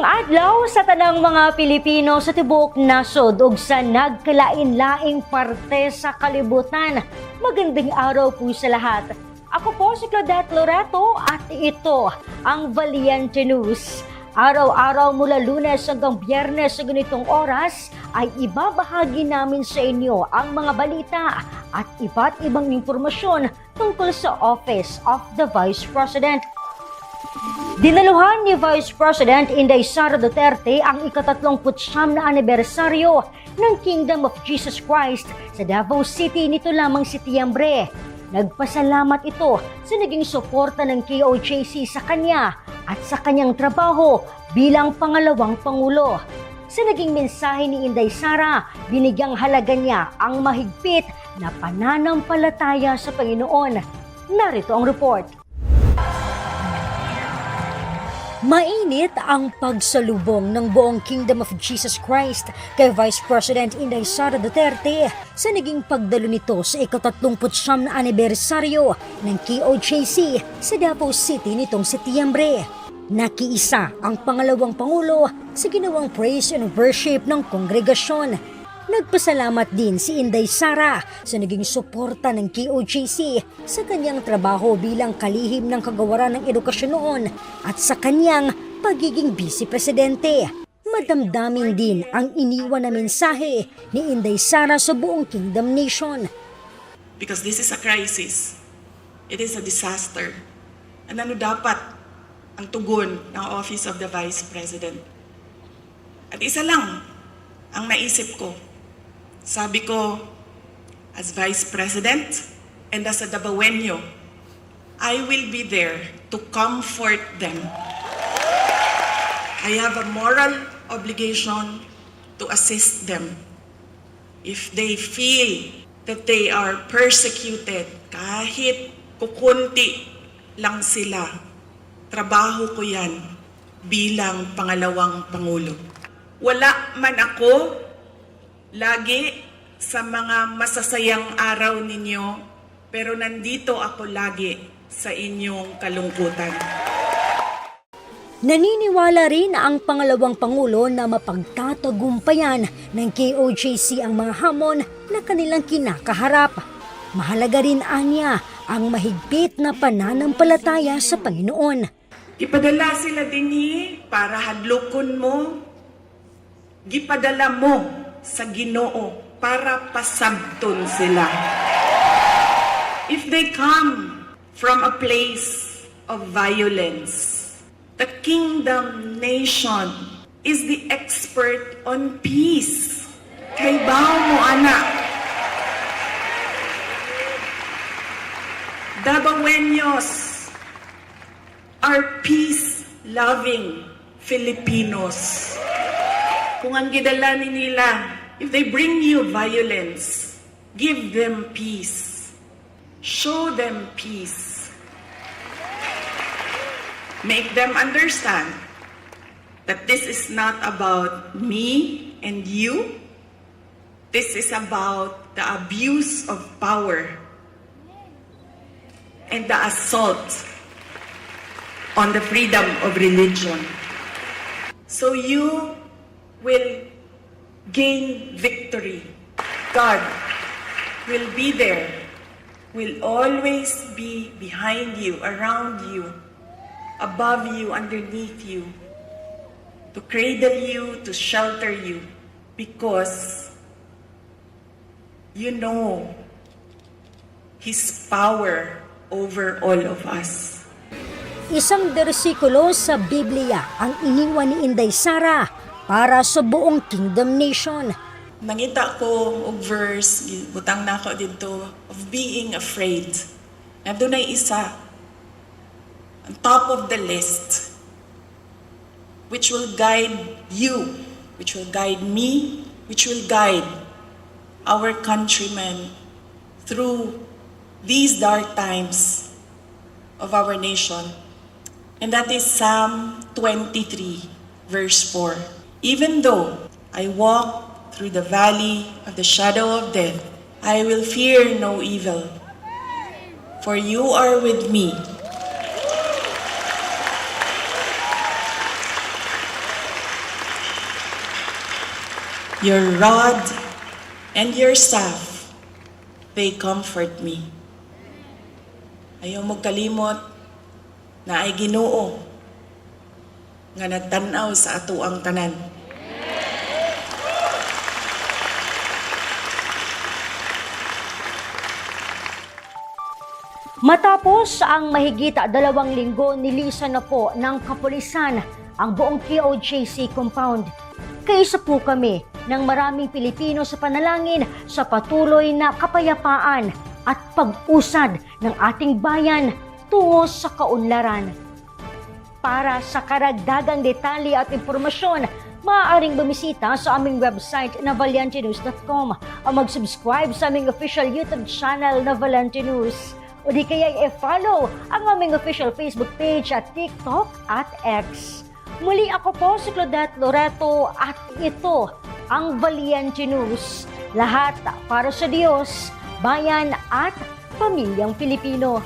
Maayong adlaw sa tanang mga Pilipino sa tibuok nasod ug sa nagkalain-laing parte sa kalibutan. Magandang araw po sa lahat. Ako po si Claudette Loreto at ito ang Valiente News. Araw-araw mula lunes hanggang biyernes sa ganitong oras ay ibabahagi namin sa inyo ang mga balita at iba't ibang impormasyon tungkol sa Office of the Vice President. Dinaluhan ni Vice President Inday Sara Duterte ang ikatatlumput siyam na anibersaryo ng Kingdom of Jesus Christ sa Davao City nito lamang si Tiambre. Nagpasalamat ito sa naging suporta ng KOJC sa kanya at sa kanyang trabaho bilang pangalawang Pangulo. Sa naging mensahe ni Inday Sara, binigyang halaga niya ang mahigpit na pananampalataya sa Panginoon. Narito ang report. Mainit ang pagsalubong ng buong Kingdom of Jesus Christ kay Vice President Inday Sara Duterte sa naging pagdalo nito sa ikatatlumput siyam na anibersaryo ng KOJC sa Davao City nitong Setyembre. Nakiisa ang pangalawang Pangulo sa ginawang praise and worship ng kongregasyon Nagpasalamat din si Inday Sara sa naging suporta ng KOJC sa kanyang trabaho bilang kalihim ng kagawaran ng edukasyon noon at sa kanyang pagiging vice presidente. Madamdamin din ang iniwan na mensahe ni Inday Sara sa buong Kingdom Nation. because this is a crisis. It is a disaster. And ano dapat ang tugon ng Office of the Vice President? At isa lang ang naisip ko. Sabi ko, as Vice President and as a Dabawenyo, I will be there to comfort them. I have a moral obligation to assist them if they feel that they are persecuted, kahit kukunti lang sila, trabaho ko yan bilang pangalawang Pangulo. Wala man ako lagi sa mga masasayang araw ninyo, pero nandito ako lagi sa inyong kalungkutan. Naniniwala rin ang pangalawang Pangulo na mapagtatagumpayan ng KOJC ang mga hamon na kanilang kinakaharap. Mahalaga rin anya ang mahigpit na pananampalataya sa Panginoon. Ipadala sila dinhi para hadlokon mo. Gipadala mo sa Ginoo para pasabton sila. If they come from a place of violence, the kingdom nation is the expert on peace. Kay mo anak. Dabawenyos are peace-loving Filipinos. Kung ang gidala ni nila, if they bring you violence, give them peace. Show them peace. Make them understand that this is not about me and you. This is about the abuse of power and the assault on the freedom of religion. So you will gain victory. God will be there, will always be behind you, around you, above you, underneath you, to cradle you, to shelter you, because you know His power over all of us. Isang bersikulo sa Biblia ang iniwan ni Inday Sara para sa buong Kingdom Nation. Nangita ko og verse, butang na ako dito, of being afraid. Nandun ay isa, on top of the list, which will guide you, which will guide me, which will guide our countrymen through these dark times of our nation. And that is Psalm 23, verse 4. Even though I walk through the valley of the shadow of death, I will fear no evil, for you are with me. Your rod and your staff, they comfort me. Ayaw kalimot na ay ginoo nga nagtanaw sa ato ang tanan. Matapos ang mahigit dalawang linggo, nilisan na po ng kapulisan ang buong KOJC compound. Kaisa po kami ng maraming Pilipino sa panalangin sa patuloy na kapayapaan at pag-usad ng ating bayan tungo sa kaunlaran. Para sa karagdagang detalye at impormasyon, maaaring bumisita sa aming website na valiantinews.com o mag-subscribe sa aming official YouTube channel na Valiante News. O di kaya i-follow ang aming official Facebook page at TikTok at X. Muli ako po si Claudette Loreto at ito ang Valiente News. Lahat para sa Diyos, bayan at pamilyang Pilipino.